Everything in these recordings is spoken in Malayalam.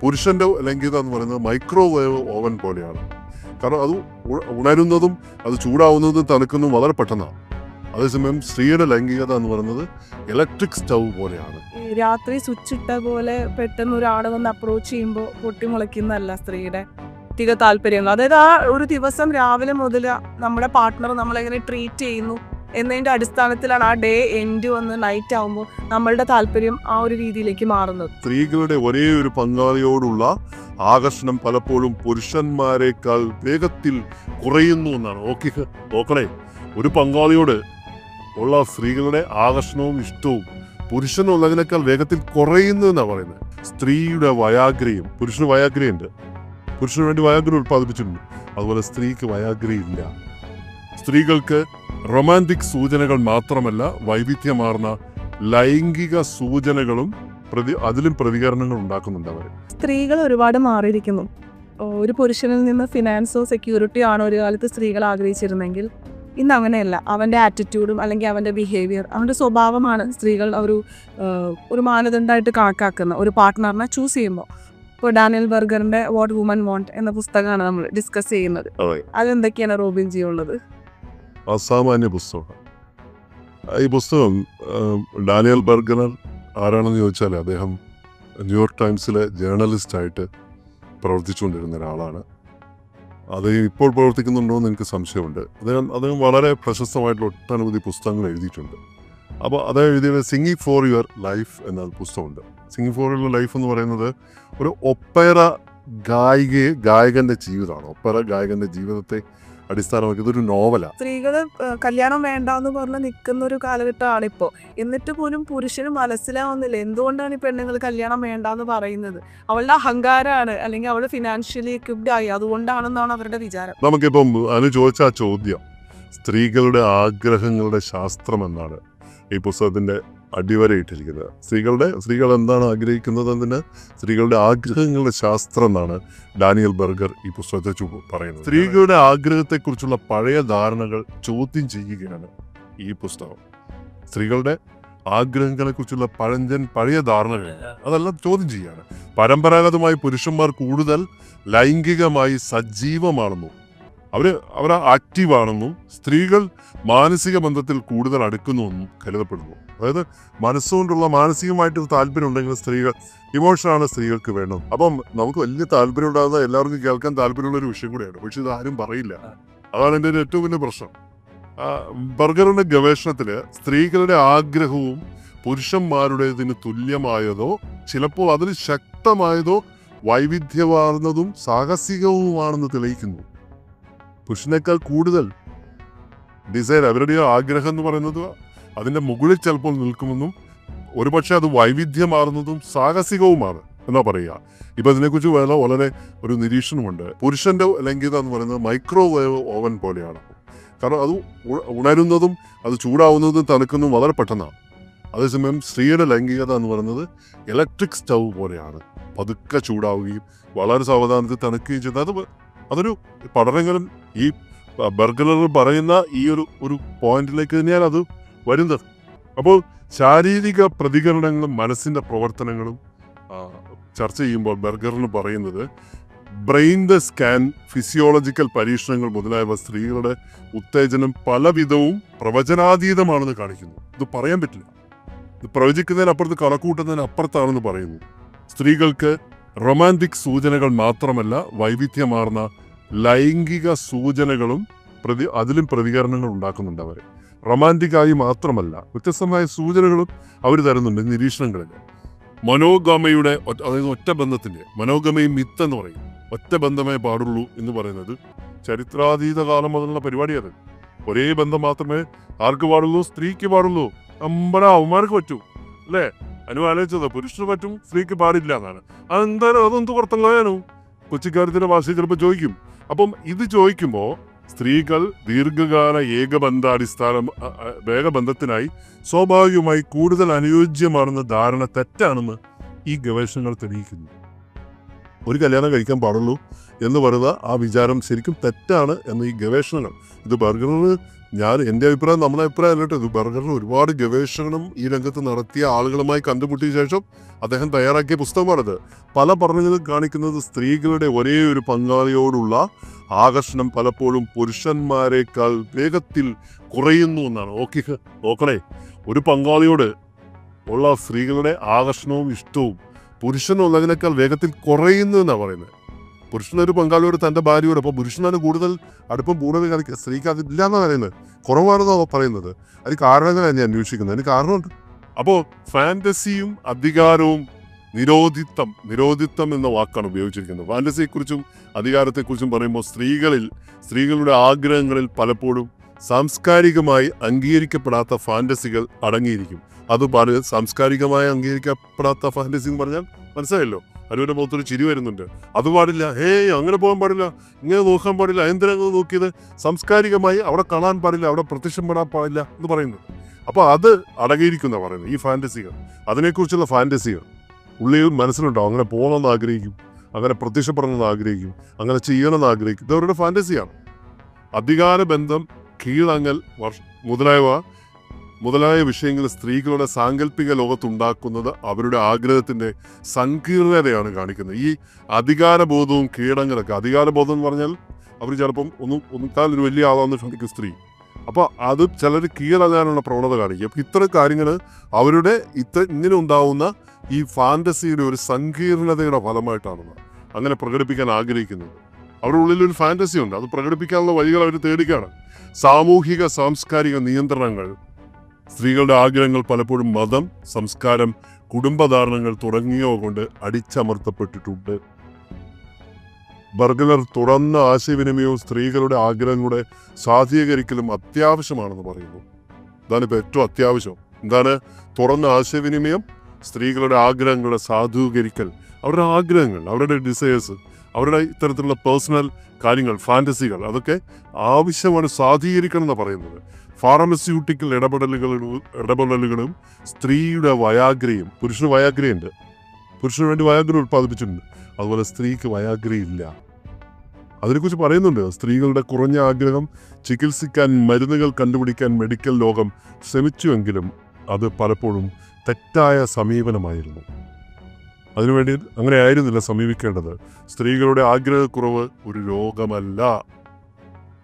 പുരുഷന്റെ ലൈംഗികത എന്ന് പറയുന്നത് മൈക്രോവേവ് ഓവൻ പോലെയാണ്. കാരണം അത് ഉണരുന്നതും അത് ചൂടാവുന്നതും തണുക്കുന്നതും വളരെ പെട്ടെന്നാണ്. അതേസമയം സ്ത്രീയുടെ ലൈംഗികത എന്ന് പറയുന്നത് ഇലക്ട്രിക് സ്റ്റൗ പോലെയാണ്. രാത്രി സ്വിച്ച് ഇട്ട പോലെ പെട്ടെന്ന് ഒരാൾ വന്ന് അപ്രോച്ച് ചെയ്യുമ്പോൾ പൊട്ടിമുളയ്ക്കുന്നതല്ല സ്ത്രീയുടെ തിക താല്പര്യങ്ങൾ. അതായത് ആ ഒരു ദിവസം രാവിലെ മുതൽ നമ്മുടെ പാർട്ട്ണർ നമ്മളെങ്ങനെ ട്രീറ്റ് ചെയ്യുന്നു? എന്നതിന്റെ അടിസ്ഥാനത്തിലാണ് ആ ഡേ എൻഡ് വന്ന് നൈറ്റ് ആകുമ്പോൾ നമ്മളുടെ താല്പര്യം ആ ഒരു രീതിയിലേക്ക് മാറുന്നത്. സ്ത്രീകളുടെ ഒരേ ഒരു പങ്കാളിയോടുള്ള ആകർഷണം പലപ്പോഴും പുരുഷന്മാരെക്കാൾ വേഗത്തിൽ കുറയുന്നു എന്നാണ്. ഓക്കെ നോക്കണേ. ഒരു പങ്കാളിയോട് ഉള്ള സ്ത്രീകളുടെ ആകർഷണവും ഇഷ്ടവും പുരുഷനുള്ളതിനേക്കാൾ വേഗത്തിൽ കുറയുന്നു എന്നാണ് പറയുന്നത്. സ്ത്രീയുടെ വയാഗ്രയും പുരുഷന് വയാഗ്രയുണ്ട് പുരുഷന് വേണ്ടി വയാഗ്ര ഉത്പാദിപ്പിച്ചിട്ടുണ്ട് അതുപോലെ സ്ത്രീക്ക് വയാഗ്രയില്ല സ്ത്രീകൾക്ക് റൊമാന്റിക് സൂചനകൾ മാത്രമല്ല വൈവിധ്യമാർന്ന ലൈംഗിക സൂചനകളും പ്രതി അതിലും പ്രതികരണങ്ങൾ ഉണ്ടാക്കുന്നുണ്ട് അവർ സ്ത്രീകൾ ഒരുപാട് മാറിയിരിക്കുന്നു. ഒരു പുരുഷനിൽ നിന്ന് ഫിനാൻസോ സെക്യൂരിറ്റിയോ ആണ് ഒരു കാലത്ത് സ്ത്രീകൾ ആഗ്രഹിച്ചിരുന്നെങ്കിൽ ഇന്ന് അങ്ങനെയല്ല. അവന്റെ ആറ്റിറ്റ്യൂഡും അല്ലെങ്കിൽ അവന്റെ ബിഹേവിയർ അവന്റെ സ്വഭാവമാണ് സ്ത്രീകൾ ഒരു ഒരു മാനദണ്ഡമായിട്ട് കണക്കാക്കുന്ന ഒരു പാർട്ട്ണറിനെ ചൂസ് ചെയ്യുമ്പോൾ. ഇപ്പോൾ ഡാനിയൽ ബർഗറിന്റെ വാട്ട് വുമൻ വോണ്ട് എന്ന പുസ്തകമാണ് നമ്മൾ ഡിസ്കസ് ചെയ്യുന്നത്. അതെന്തൊക്കെയാണ് റോബിൻ ജി ഉള്ളത്? അസാമാന്യ പുസ്തകമാണ് ഈ പുസ്തകം ഡാനിയൽ ബർഗനർ ആരാണെന്ന് ചോദിച്ചാൽ അദ്ദേഹം ന്യൂയോർക്ക് ടൈംസിലെ ജേർണലിസ്റ്റായിട്ട് പ്രവർത്തിച്ചുകൊണ്ടിരുന്ന ഒരാളാണ്. അത് ഇപ്പോൾ പ്രവർത്തിക്കുന്നുണ്ടോ എന്ന് എനിക്ക് സംശയമുണ്ട്. അദ്ദേഹം അദ്ദേഹം വളരെ പ്രശസ്തമായിട്ടുള്ള ഒട്ടനവധി പുസ്തകങ്ങൾ എഴുതിയിട്ടുണ്ട്. അപ്പോൾ അദ്ദേഹം എഴുതിയത് സിംഗിങ് ഫോർ യുവർ ലൈഫ് എന്ന പുസ്തകമുണ്ട്. സിംഗിങ് ഫോർ യുവർ ലൈഫ് എന്ന് പറയുന്നത് ഒരു ഒപ്പേറ ഗായികയെ ഗായകന്റെ ജീവിതമാണ്. ഒപ്പേറ ഗായകന്റെ ജീവിതത്തെ അടിസ്ഥാനമാക്കി ഇതൊരു നോവലാണ് സ്ത്രീകൾ കല്യാണം വേണ്ട എന്ന് പറഞ്ഞ് നിൽക്കുന്ന ഒരു കാലഘട്ടമാണ് ഇപ്പോൾ എന്നിട്ട് പോലും പുരുഷന് മനസ്സിലാവുന്നില്ല എന്തുകൊണ്ടാണ് ഈ പെണ്ണുങ്ങൾ കല്യാണം വേണ്ട എന്ന് പറയുന്നത്. അവളുടെ അഹങ്കാരമാണ് അല്ലെങ്കിൽ അവൾ ഫിനാൻഷ്യലി എക്യുപ്ഡ് ആയി. അതുകൊണ്ടാണെന്നാണ് അവരുടെ വിചാരം. നമുക്കിപ്പം അനു ചോദിച്ച ആ ചോദ്യം സ്ത്രീകളുടെ ആഗ്രഹങ്ങളുടെ ശാസ്ത്രം എന്നാണ്. ഈ പുസ്തകത്തിന്റെ അടിവരയിട്ടിരിക്കുന്നത്. സ്ത്രീകളുടെ സ്ത്രീകൾ എന്താണ് ആഗ്രഹിക്കുന്നത് എന്നതിന് സ്ത്രീകളുടെ ആഗ്രഹങ്ങളുടെ ശാസ്ത്രം എന്നാണ് ഡാനിയൽ ബർഗർ ഈ പുസ്തകത്തെ പറയുന്നത്. സ്ത്രീകളുടെ ആഗ്രഹത്തെക്കുറിച്ചുള്ള പഴയ ധാരണകൾ ചോദ്യം ചെയ്യുകയാണ് ഈ പുസ്തകം. സ്ത്രീകളുടെ ആഗ്രഹങ്ങളെ കുറിച്ചുള്ള പഴഞ്ചൻ പഴയ ധാരണകൾ അതെല്ലാം ചോദ്യം ചെയ്യുകയാണ്. പരമ്പരാഗതമായി പുരുഷന്മാർ കൂടുതൽ ലൈംഗികമായി സജീവമാണെന്നും അവർ അവർ ആക്റ്റീവാണെന്നും സ്ത്രീകൾ മാനസിക ബന്ധത്തിൽ കൂടുതൽ അടുക്കുന്നുവെന്നും കരുതപ്പെടുന്നു. അതായത് മനസ്സുകൊണ്ടുള്ള മാനസികമായിട്ട് താല്പര്യം ഉണ്ടെങ്കിൽ സ്ത്രീകൾ ഇമോഷനാണ് സ്ത്രീകൾക്ക് വേണം അപ്പം നമുക്ക് വലിയ താല്പര്യം ഉണ്ടാകുന്ന എല്ലാവർക്കും കേൾക്കാൻ താല്പര്യമുള്ള ഒരു വിഷയം കൂടെയാണ്. പക്ഷെ ഇത് ആരും പറയില്ല. അതാണ് എന്റെ ഒരു ഏറ്റവും വലിയ പ്രശ്നം. ബർഗറിന്റെ ഗവേഷണത്തിൽ സ്ത്രീകളുടെ ആഗ്രഹവും പുരുഷന്മാരുടേതിന് തുല്യമായതോ ചിലപ്പോൾ അതിന് ശക്തമായതോ വൈവിധ്യമാർന്നതും സാഹസികവുമാണെന്ന് തെളിയിക്കുന്നു. പുരുഷനേക്കാൾ കൂടുതൽ ഡിസൈർ അവരുടെ ആഗ്രഹം എന്ന് പറയുന്നത് അതിന്റെ മുകളിൽ ചിലപ്പോൾ നിൽക്കുമെന്നും ഒരുപക്ഷെ അത് വൈവിധ്യമാർന്നതും സാഹസികവുമാണ് എന്നാ പറയുക. ഇപ്പം ഇതിനെക്കുറിച്ച് വേറെ വളരെ ഒരു നിരീക്ഷണമുണ്ട്. പുരുഷന്റെ ലൈംഗികത എന്ന് പറയുന്നത് മൈക്രോവേവ് ഓവൻ പോലെയാണ്. കാരണം അത് ഉണരുന്നതും അത് ചൂടാവുന്നതും തണുക്കുന്നതും വളരെ പെട്ടെന്നാണ്. അതേസമയം സ്ത്രീയുടെ ലൈംഗികത എന്ന് പറയുന്നത് ഇലക്ട്രിക് സ്റ്റൗ പോലെയാണ്. പതുക്കെ ചൂടാവുകയും വളരെ സാവധാനത്തിൽ തണുക്കുകയും ചെയ്യുന്നത്. അത് അതൊരു പഠനങ്ങളും ഈ ബർഗലർ പറയുന്ന ഈ ഒരു ഒരു പോയിന്റിലേക്ക് തന്നെയാണ് അത് വരുന്നത്. അപ്പോൾ ശാരീരിക പ്രതികരണങ്ങളും മനസ്സിന്റെ പ്രവർത്തനങ്ങളും ചർച്ച ചെയ്യുമ്പോൾ ബർഗറിന് പറയുന്നത് ബ്രെയിൻ ദ സ്കാൻ ഫിസിയോളജിക്കൽ പരീക്ഷണങ്ങൾ മുതലായവ സ്ത്രീകളുടെ ഉത്തേജനം പലവിധവും പ്രവചനാതീതമാണെന്ന് കാണിക്കുന്നു. ഇത് പറയാൻ പറ്റില്ല. ഇത് പ്രവചിക്കുന്നതിനപ്പുറത്ത് കണക്കൂട്ടുന്നതിന് അപ്പുറത്താണെന്ന് പറയുന്നു. സ്ത്രീകൾക്ക് റൊമാന്റിക് സൂചനകൾ മാത്രമല്ല വൈവിധ്യമാർന്ന ലൈംഗിക സൂചനകളും പ്രതി അതിലും പ്രതികരണങ്ങൾ ഉണ്ടാക്കുന്നുണ്ട് അവർ റൊമാന്റിക്കായി മാത്രമല്ല വ്യത്യസ്തമായ സൂചനകളും അവർ തരുന്നുണ്ട് നിരീക്ഷണങ്ങളിൽ മനോഗമയുടെ അതായത് ഒറ്റ ബന്ധത്തിന്റെ മനോഗമയും മിത്ത് എന്ന് പറയും. ഒറ്റ ബന്ധമേ പാടുള്ളൂ എന്ന് പറയുന്നത് ചരിത്രാതീത കാലം മുതലുള്ള പരിപാടിയത്. ഒരേ ബന്ധം മാത്രമേ ആർക്ക് പാടുള്ളൂ? സ്ത്രീക്ക് പാടുള്ളൂ. അമ്പട അവന്മാർക്ക് പറ്റൂ. അല്ലേ? അനു ആലോചിച്ചത് പുരുഷന് പറ്റും സ്ത്രീക്ക് പാടില്ല എന്നാണ്. അതെന്തായാലും അതെന്ത് കളയാനോ കൊച്ചിക്കാരത്തിന്റെ ഭാഷയിൽ ചിലപ്പോൾ ചോദിക്കും. അപ്പം ഇത് ചോദിക്കുമ്പോൾ സ്ത്രീകൾ ദീർഘകാല ഏകബന്ധാടിസ്ഥാനം വേഗബന്ധത്തിനായി സ്വാഭാവികമായി കൂടുതൽ അനുയോജ്യമാണെന്ന ധാരണ തെറ്റാണെന്ന് ഈ ഗവേഷണങ്ങൾ തെളിയിക്കുന്നു. ഒരു കല്യാണം കഴിക്കാൻ പാടുള്ളൂ എന്ന് പറയുന്ന ആ വിചാരം ശരിക്കും തെറ്റാണ് എന്ന് ഈ ഗവേഷണങ്ങൾ ഇത് ബർഗറിന് ഞാൻ എന്റെ അഭിപ്രായം നമ്മുടെ അഭിപ്രായം അല്ല കേട്ടോ ഇത് ബർഗറിന് ഒരുപാട് ഗവേഷണം ഈ രംഗത്ത് നടത്തിയ ആളുകളുമായി കണ്ടുമുട്ടിയ ശേഷം അദ്ദേഹം തയ്യാറാക്കിയ പുസ്തകമാണിത്. പല പഠനങ്ങളും കാണിക്കുന്നത് സ്ത്രീകളുടെ ഒരേ ഒരു പങ്കാളിയോടുള്ള ആകർഷണം പലപ്പോഴും പുരുഷന്മാരെക്കാൾ വേഗത്തിൽ കുറയുന്നു എന്നാണ്. ഓക്കെ നോക്കണേ. ഒരു പങ്കാളിയോട് ഉള്ള സ്ത്രീകളുടെ ആകർഷണവും ഇഷ്ടവും പുരുഷനുള്ളതിനേക്കാൾ വേഗത്തിൽ കുറയുന്നു എന്നാണ് പറയുന്നത്. പുരുഷനൊരു പങ്കാളിയോട് തന്റെ ഭാര്യയോട് അപ്പോൾ പുരുഷനാണ് കൂടുതൽ അടുപ്പം പൂർണത കാണിക്കുക സ്ത്രീക്ക് അതില്ല എന്നാണ് പറയുന്നത് കുറവാണെന്നാണ് പറയുന്നത്. അതിന് കാരണങ്ങളാണ് ഞാൻ അന്വേഷിക്കുന്നത്. അതിന് കാരണമുണ്ട്. അപ്പോൾ ഫാന്റസിയും അധികാരവും നിരോധിത്വം നിരോധിത്വം എന്ന വാക്കാണ് ഉപയോഗിച്ചിരിക്കുന്നത്. ഫാന്റസിയെക്കുറിച്ചും അധികാരത്തെക്കുറിച്ചും പറയുമ്പോൾ സ്ത്രീകളിൽ സ്ത്രീകളുടെ ആഗ്രഹങ്ങളിൽ പലപ്പോഴും സാംസ്കാരികമായി അംഗീകരിക്കപ്പെടാത്ത ഫാന്റസികൾ അടങ്ങിയിരിക്കും. അത് സാംസ്കാരികമായി അംഗീകരിക്കപ്പെടാത്ത ഫാന്റസി എന്ന് പറഞ്ഞാൽ മനസ്സിലായല്ലോ? അനുവിന്റെ മുഖത്തൊരു ചിരി വരുന്നുണ്ട്. അത് പാടില്ല. ഹേയ് അങ്ങനെ പോകാൻ പാടില്ല. ഇങ്ങനെ നോക്കാൻ പാടില്ല. എന്തിനാ അങ്ങനെ നോക്കിയത് സാംസ്കാരികമായി അവിടെ കാണാൻ പാടില്ല അവിടെ പ്രത്യക്ഷപ്പെടാൻ പാടില്ല എന്ന് പറയുന്നു. അപ്പോൾ അത് അടങ്ങിയിരിക്കുന്ന പറയുന്നത് ഈ ഫാന്റസികൾ അതിനെക്കുറിച്ചുള്ള ഫാന്റസികൾ ഉള്ളിൽ മനസ്സിലുണ്ടാവും അങ്ങനെ പോകണമെന്ന് ആഗ്രഹിക്കും അങ്ങനെ പ്രത്യക്ഷപ്പെടണമെന്ന് ആഗ്രഹിക്കും അങ്ങനെ ചെയ്യണമെന്ന് ആഗ്രഹിക്കും. ഇതവരുടെ ഫാന്റസിയാണ് അധികാര ബന്ധം കീഴങ്ങൽ മുതലായവ മുതലായ വിഷയങ്ങൾ സ്ത്രീകളുടെ സാങ്കല്പിക ലോകത്തുണ്ടാക്കുന്നത് അവരുടെ ആഗ്രഹത്തിന്റെ സങ്കീർണതയാണ് കാണിക്കുന്നത്. ഈ അധികാരബോധവും കീടങ്ങളൊക്കെ അധികാരബോധം എന്ന് പറഞ്ഞാൽ അവർ ചിലപ്പം ഒന്ന് ഒന്നിക്കാൽ ഒരു വലിയ ആളാന്ന് ശ്രമിക്കും സ്ത്രീ. അപ്പോൾ അത് ചിലർ കീഴടങ്ങാനുള്ള പ്രവണത കാണിക്കും. അപ്പോൾ ഇത്തരം കാര്യങ്ങൾ അവരുടെ ഇത്ര ഇങ്ങനെ ഉണ്ടാവുന്ന ഈ ഫാന്റസിയുടെ ഒരു സങ്കീർണതയുടെ ഫലമായിട്ടാണ് അങ്ങനെ പ്രകടിപ്പിക്കാൻ ആഗ്രഹിക്കുന്നത് അവരുടെ ഉള്ളിൽ ഒരു ഫാന്റസി ഉണ്ട്. അത് പ്രകടിപ്പിക്കാനുള്ള വഴികൾ അവർ തേടിക്കാണ്. സാമൂഹിക സാംസ്കാരിക നിയന്ത്രണങ്ങൾ സ്ത്രീകളുടെ ആഗ്രഹങ്ങൾ പലപ്പോഴും മതം സംസ്കാരം കുടുംബധാരണങ്ങൾ തുടങ്ങിയവ കൊണ്ട് അടിച്ചമർത്തപ്പെട്ടിട്ടുണ്ട്. ബർഗലർ തുറന്ന ആശയവിനിമയവും സ്ത്രീകളുടെ ആഗ്രഹങ്ങളുടെ സ്വാധീകരിക്കലും അത്യാവശ്യമാണെന്ന് പറയുന്നു. ഇതാണ് ഏറ്റവും അത്യാവശ്യം. എന്താണ്? തുറന്ന ആശയവിനിമയം സ്ത്രീകളുടെ ആഗ്രഹങ്ങളുടെ സാധൂകരിക്കൽ അവരുടെ ആഗ്രഹങ്ങൾ അവരുടെ ഡിസയേഴ്സ് അവരുടെ ഇത്തരത്തിലുള്ള പേഴ്സണൽ കാര്യങ്ങൾ ഫാന്റസികൾ അതൊക്കെ ആവശ്യമാണ് സ്വാധീകരിക്കണം എന്ന് പറയുന്നത്. ഫാർമസ്യൂട്ടിക്കൽ ഇടപെടലുകളും ഇടപെടലുകളും സ്ത്രീയുടെ വയാഗ്രയും പുരുഷന് വയാഗ്രയുണ്ട് പുരുഷന് വേണ്ടി വയാഗ്ര ഉത്പാദിപ്പിച്ചിട്ടുണ്ട് അതുപോലെ സ്ത്രീക്ക് വയാഗ്രയില്ല അതിനെക്കുറിച്ച് പറയുന്നുണ്ട്. സ്ത്രീകളുടെ കുറഞ്ഞ ആഗ്രഹം ചികിത്സിക്കാൻ മരുന്നുകൾ കണ്ടുപിടിക്കാൻ മെഡിക്കൽ ലോകം ശ്രമിച്ചുവെങ്കിലും അത് പലപ്പോഴും തെറ്റായ സമീപനമായിരുന്നു. അതിനുവേണ്ടി അങ്ങനെ ആയിരുന്നില്ല സമീപിക്കേണ്ടത്. സ്ത്രീകളുടെ ആഗ്രഹക്കുറവ് ഒരു രോഗമല്ല.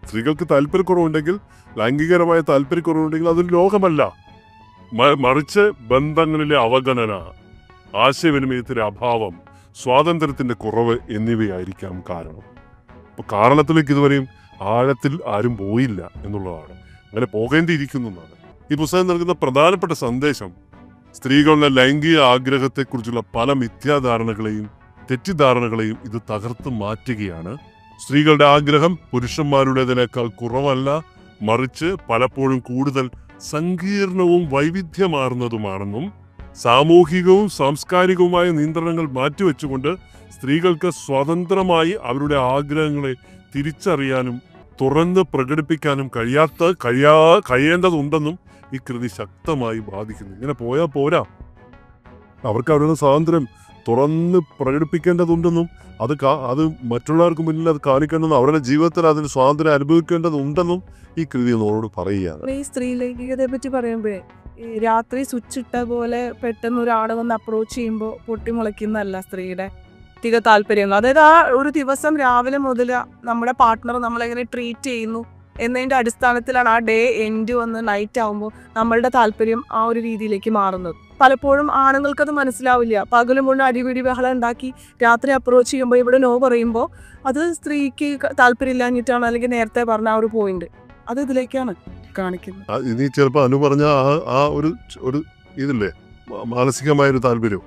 സ്ത്രീകൾക്ക് താല്പര്യക്കുറവുണ്ടെങ്കിൽ ലൈംഗികരമായ താല്പര്യക്കുറവുണ്ടെങ്കിൽ അതൊരു ലോകമല്ല. മറിച്ച് ബന്ധങ്ങളിലെ അവഗണന ആശയവിനിമയത്തിലെ അഭാവം സ്വാതന്ത്ര്യത്തിന്റെ കുറവ് എന്നിവയായിരിക്കാം കാരണം. അപ്പൊ കാരണത്തിലേക്ക് ഇതുവരെയും ആഴത്തിൽ ആരും പോയില്ല എന്നുള്ളതാണ്. അങ്ങനെ പോകേണ്ടിയിരിക്കുന്നു എന്നാണ്. ഈ പുസ്തകം നൽകുന്ന പ്രധാനപ്പെട്ട സന്ദേശം സ്ത്രീകളുടെ ലൈംഗിക ആഗ്രഹത്തെക്കുറിച്ചുള്ള പല മിഥ്യാധാരണകളെയും തെറ്റിദ്ധാരണകളെയും ഇത് തകർത്ത് മാറ്റുകയാണ്. സ്ത്രീകളുടെ ആഗ്രഹം പുരുഷന്മാരുടേതിനേക്കാൾ കുറവല്ല മറിച്ച് പലപ്പോഴും കൂടുതൽ സങ്കീർണവും വൈവിധ്യമാർന്നതുമാണെന്നും സാമൂഹികവും സാംസ്കാരികവുമായ നിയന്ത്രണങ്ങൾ മാറ്റിവെച്ചുകൊണ്ട് സ്ത്രീകൾക്ക് സ്വതന്ത്രമായി അവരുടെ ആഗ്രഹങ്ങളെ തിരിച്ചറിയാനും തുറന്ന് പ്രകടിപ്പിക്കാനും കഴിയാത്ത കഴിയാ കഴിയേണ്ടതുണ്ടെന്നും ഈ കൃതി ശക്തമായി ബാധിക്കുന്നു ഇങ്ങനെ പോയാൽ പോരാ. അവർക്ക് അവരുടെ സ്വാതന്ത്ര്യം തുറന്ന് പ്രകടിപ്പിക്കേണ്ടതുണ്ടെന്നും അത് അത് മറ്റുള്ളവർക്ക് മുന്നിൽ അത് കാണിക്കേണ്ടെന്നും അവരുടെ ജീവിതത്തിൽ അതിന് സ്വാതന്ത്ര്യം അനുഭവിക്കേണ്ടതുണ്ടെന്നും ഈ കൃതി നമ്മളോട് പറയുകയാണ്. ഈ സ്ത്രീ ലൈംഗികതയെ പറ്റി പറയുമ്പോഴേ രാത്രി സ്വിച്ച് ഇട്ട പോലെ പെട്ടെന്ന് ഒരാൾ വന്ന് അപ്രോച്ച് ചെയ്യുമ്പോൾ പൊട്ടിമുളയ്ക്കുന്നതല്ല സ്ത്രീയുടെ തിക താല്പര്യം അതായത് ആ ഒരു ദിവസം രാവിലെ മുതൽ നമ്മുടെ പാർട്ട്ണർ നമ്മളെങ്ങനെ ട്രീറ്റ് ചെയ്യുന്നു എന്നതിന്റെ അടിസ്ഥാനത്തിലാണ് ആ ഡേ എൻഡ് വന്ന് നൈറ്റ് ആകുമ്പോൾ നമ്മളുടെ താല്പര്യം ആ ഒരു രീതിയിലേക്ക് മാറുന്നത്. പലപ്പോഴും ആണുങ്ങൾക്കത് മനസ്സിലാവില്ല. പകലും മുഴുവൻ അടിപിടി ബഹളം ഉണ്ടാക്കി രാത്രി അപ്രോച്ച് ചെയ്യുമ്പോൾ ഇവിടെ നോ പറയുമ്പോൾ അത് സ്ത്രീക്ക് താല്പര്യമില്ലാഞ്ഞിട്ടാണ് അല്ലെങ്കിൽ നേരത്തെ പറഞ്ഞ ആ ഒരു പോയിന്റ് അത് ഇതിലേക്കാണ് കാണിക്കുന്നത്. ഇനി ചിലപ്പോൾ അനു പറഞ്ഞ ആ ഒരു ഒരു ഇതില്ലേ? മാനസികമായൊരു താല്പര്യം.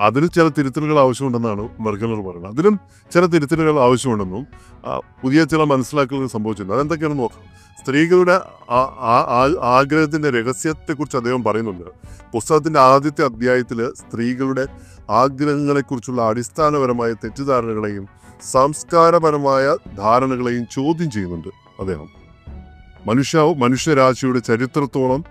അതിന് ചില തിരുത്തലുകൾ ആവശ്യമുണ്ടെന്നാണ് മെർഗനർ പറയുന്നത്. അതിലും ചില തിരുത്തലുകൾ ആവശ്യമുണ്ടെന്നും പുതിയ ചില മനസ്സിലാക്കലുകൾ സംഭവിച്ചിട്ടുണ്ട്. അതെന്തൊക്കെയാണെന്ന് നോക്കാം. സ്ത്രീകളുടെ ആഗ്രഹത്തിന്റെ രഹസ്യത്തെക്കുറിച്ച് അദ്ദേഹം പറയുന്നുണ്ട്. പുസ്തകത്തിന്റെ ആദ്യത്തെ അധ്യായത്തിൽ സ്ത്രീകളുടെ ആഗ്രഹങ്ങളെക്കുറിച്ചുള്ള അടിസ്ഥാനപരമായ തെറ്റിദ്ധാരണകളെയും സംസ്കാരപരമായ ധാരണകളെയും ചോദ്യം ചെയ്യുന്നുണ്ട് അദ്ദേഹം. മനുഷ്യ മനുഷ്യരാശിയുടെ ചരിത്രത്തോളം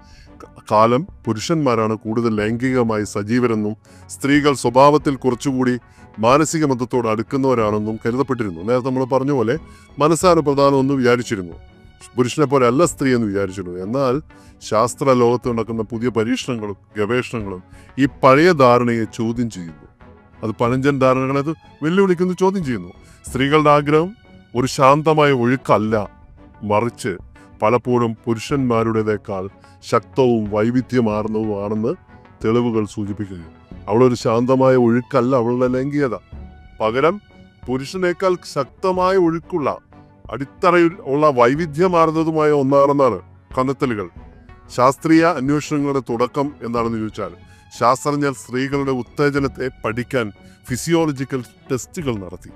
കാലം പുരുഷന്മാരാണ് കൂടുതൽ ലൈംഗികമായി സജീവരെന്നും സ്ത്രീകൾ സ്വഭാവത്തിൽ കുറച്ചുകൂടി മാനസിക മതത്തോട് അടുക്കുന്നവരാണെന്നും കരുതപ്പെട്ടിരുന്നു. നേരത്തെ നമ്മൾ പറഞ്ഞ പോലെ മനസ്സാണ് പ്രധാനമെന്ന് വിചാരിച്ചിരുന്നു. പുരുഷനെ പോലെ അല്ല സ്ത്രീ എന്ന് വിചാരിച്ചിരുന്നു. എന്നാൽ ശാസ്ത്ര ലോകത്ത് നടക്കുന്ന പുതിയ പരീക്ഷണങ്ങളും ഗവേഷണങ്ങളും ഈ പഴയ ധാരണയെ ചോദ്യം ചെയ്യുന്നു. അത് പഴഞ്ചൻ ധാരണകളെ അത് വെല്ലുവിളിക്കുന്നു ചോദ്യം ചെയ്യുന്നു. സ്ത്രീകളുടെ ആഗ്രഹം ഒരു ശാന്തമായ ഒഴുക്കല്ല. മറിച്ച് പലപ്പോഴും പുരുഷന്മാരുടേതേക്കാൾ ശക്തവും വൈവിധ്യമാർന്നതുമാണെന്ന് തെളിവുകൾ സൂചിപ്പിക്കുന്നു. അവളൊരു ശാന്തമായ ഒഴുക്കല്ല അവളുടെ ലൈംഗികത. പകരം പുരുഷനേക്കാൾ ശക്തമായ ഒഴുക്കുള്ള അടിത്തറയിൽ ഉള്ള വൈവിധ്യമാർന്നതുമായ ഒന്നാണെന്നാണ് കണ്ടെത്തലുകൾ. ശാസ്ത്രീയ അന്വേഷണങ്ങളുടെ തുടക്കം എന്താണെന്ന് ചോദിച്ചാൽ ശാസ്ത്രജ്ഞർ സ്ത്രീകളുടെ ഉത്തേജനത്തെ പഠിക്കാൻ ഫിസിയോളജിക്കൽ ടെസ്റ്റുകൾ നടത്തി.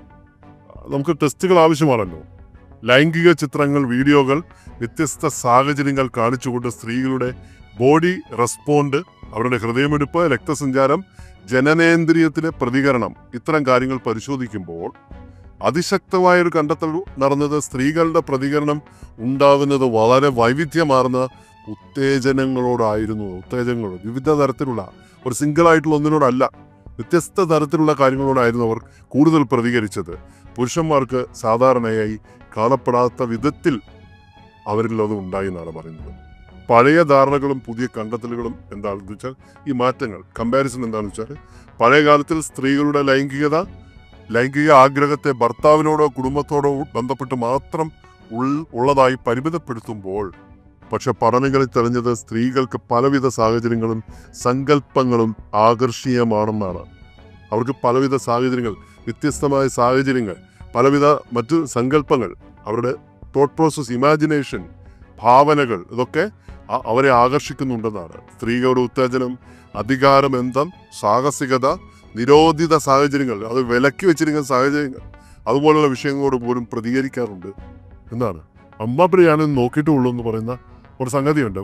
നമുക്ക് ടെസ്റ്റുകൾ ആവശ്യമാണല്ലോ. ലൈംഗിക ചിത്രങ്ങൾ വീഡിയോകൾ വ്യത്യസ്ത സാഹചര്യങ്ങൾ കാണിച്ചുകൊണ്ട് സ്ത്രീകളുടെ ബോഡി റെസ്പോണ്ട് അവരുടെ ഹൃദയമെടുപ്പ് രക്തസഞ്ചാരം ജനനേന്ദ്രിയത്തിലെ പ്രതികരണം ഇത്തരം കാര്യങ്ങൾ പരിശോധിക്കുമ്പോൾ അതിശക്തമായൊരു കണ്ടെത്തൽ നടന്നത് സ്ത്രീകളുടെ പ്രതികരണം ഉണ്ടാകുന്നത് വളരെ വൈവിധ്യമാർന്ന ഉത്തേജനങ്ങളോടായിരുന്നു ഉത്തേജനങ്ങളോട് വിവിധ തരത്തിലുള്ള ഒരു സിംഗിൾ ആയിട്ടുള്ള ഒന്നിനോടല്ല. വ്യത്യസ്ത തരത്തിലുള്ള കാര്യങ്ങളോടായിരുന്നു അവർ കൂടുതൽ പ്രതികരിച്ചത്. പുരുഷന്മാർക്ക് സാധാരണയായി കാണപ്പെടാത്ത വിധത്തിൽ അവരിൽ അത് ഉണ്ടായി എന്നാണ് പറയുന്നത്. പഴയ ധാരണകളും പുതിയ കണ്ടെത്തലുകളും എന്താണെന്ന് വെച്ചാൽ ഈ മാറ്റങ്ങൾ കമ്പാരിസൺ എന്താണെന്ന് വെച്ചാൽ പഴയ കാലത്തിൽ സ്ത്രീകളുടെ ലൈംഗികത ലൈംഗിക ആഗ്രഹത്തെ ഭർത്താവിനോടോ കുടുംബത്തോടോ ബന്ധപ്പെട്ട് മാത്രം ഉള്ളതായി പരിമിതപ്പെടുത്തുമ്പോൾ പക്ഷെ പഠനങ്ങളിൽ തെളിഞ്ഞത് സ്ത്രീകൾക്ക് പലവിധ സാഹചര്യങ്ങളും സങ്കല്പങ്ങളും ആകർഷീയമാണെന്നാണ് അവർക്ക് പലവിധ സാഹചര്യങ്ങൾ വ്യത്യസ്തമായ സാഹചര്യങ്ങൾ പലവിധ മറ്റു സങ്കല്പങ്ങൾ അവരുടെ തോട്ട് പ്രോസസ് ഇമാജിനേഷൻ ഭാവനകൾ ഇതൊക്കെ അവരെ ആകർഷിക്കുന്നുണ്ടെന്നാണ്. സ്ത്രീകളുടെ ഉത്തേജനം അധികാരബന്ധം സാഹസികത നിരോധിത സാഹചര്യങ്ങൾ അത് വിലക്കി വെച്ചിരിക്കുന്ന സാഹചര്യങ്ങൾ അതുപോലുള്ള വിഷയങ്ങളോട് പോലും പ്രതികരിക്കാറുണ്ട് എന്നാണ്. അമ്മ ഞാനൊന്ന് നോക്കിയിട്ടുള്ളൂ എന്ന് പറയുന്ന ഒരു സംഗതിയുണ്ട്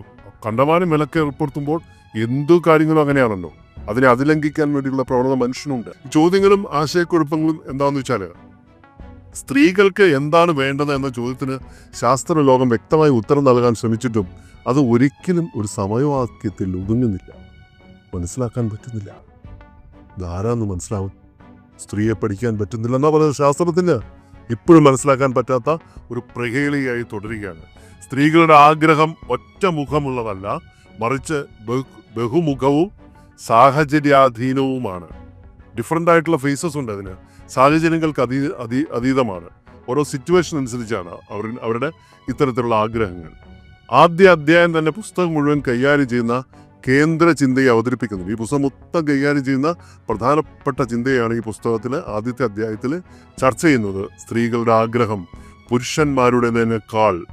കണ്ടമാനം വിലക്ക് ഏർപ്പെടുത്തുമ്പോൾ എന്തു കാര്യങ്ങളും അങ്ങനെയാണല്ലോ. അതിനെ അതിലംഘിക്കാൻ വേണ്ടിയുള്ള പ്രവണത മനുഷ്യനുണ്ട്. ചോദ്യങ്ങളും ആശയക്കുഴപ്പങ്ങളും എന്താണെന്ന് വെച്ചാൽ സ്ത്രീകൾക്ക് എന്താണ് വേണ്ടത് എന്ന ചോദ്യത്തിന് ശാസ്ത്ര ലോകം വ്യക്തമായി ഉത്തരം നൽകാൻ ശ്രമിച്ചിട്ടും അത് ഒരിക്കലും ഒരു സമയവാക്യത്തിൽ ഒതുങ്ങുന്നില്ല. മനസ്സിലാക്കാൻ പറ്റുന്നില്ല. ധാരാന്ന് മനസ്സിലാവും? സ്ത്രീയെ പഠിക്കാൻ പറ്റുന്നില്ല എന്നാ പറയുന്നത് ശാസ്ത്രത്തിന്. ഇപ്പോഴും മനസ്സിലാക്കാൻ പറ്റാത്ത ഒരു പ്രഹേളിയായി തുടരുകയാണ്. സ്ത്രീകളുടെ ആഗ്രഹം ഒറ്റ മുഖമുള്ളതല്ല മറിച്ച് ബഹുമുഖവും സാഹചര്യാധീനവുമാണ്. ഡിഫറെന്റ് ആയിട്ടുള്ള ഫേസസ് ഉണ്ട് അതിന്. സാഹചര്യങ്ങൾക്ക് അതീ അതീ അതീതമാണ്. ഓരോ സിറ്റുവേഷൻ അനുസരിച്ചാണ് അവർ അവരുടെ ഇത്തരത്തിലുള്ള ആഗ്രഹങ്ങൾ. ആദ്യ അധ്യായം തന്നെ പുസ്തകം മുഴുവൻ കൈകാര്യം ചെയ്യുന്ന കേന്ദ്ര ചിന്തയെ അവതരിപ്പിക്കുന്നത്. ഈ പുസ്തകം മൊത്തം കൈകാര്യം ചെയ്യുന്ന പ്രധാനപ്പെട്ട ചിന്തയാണ് ഈ പുസ്തകത്തിൽ ആദ്യത്തെ അധ്യായത്തിൽ ചർച്ച ചെയ്യുന്നത്. സ്ത്രീകളുടെ ആഗ്രഹം പുരുഷന്മാരുടേതിനേക്കാൾ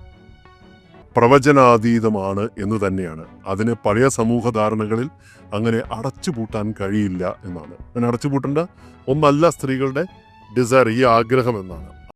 പ്രവചനാതീതമാണ് എന്ന് തന്നെയാണ്. അതിന് പഴയ സമൂഹ ധാരണകളിൽ അങ്ങനെ അടച്ചുപൂട്ടാൻ കഴിയില്ല എന്നാണ്. അങ്ങനെ അടച്ചുപൂട്ടേണ്ട ഒന്നല്ല സ്ത്രീകളുടെ ഡിസയർ ഈ ആഗ്രഹം എന്നാണ്.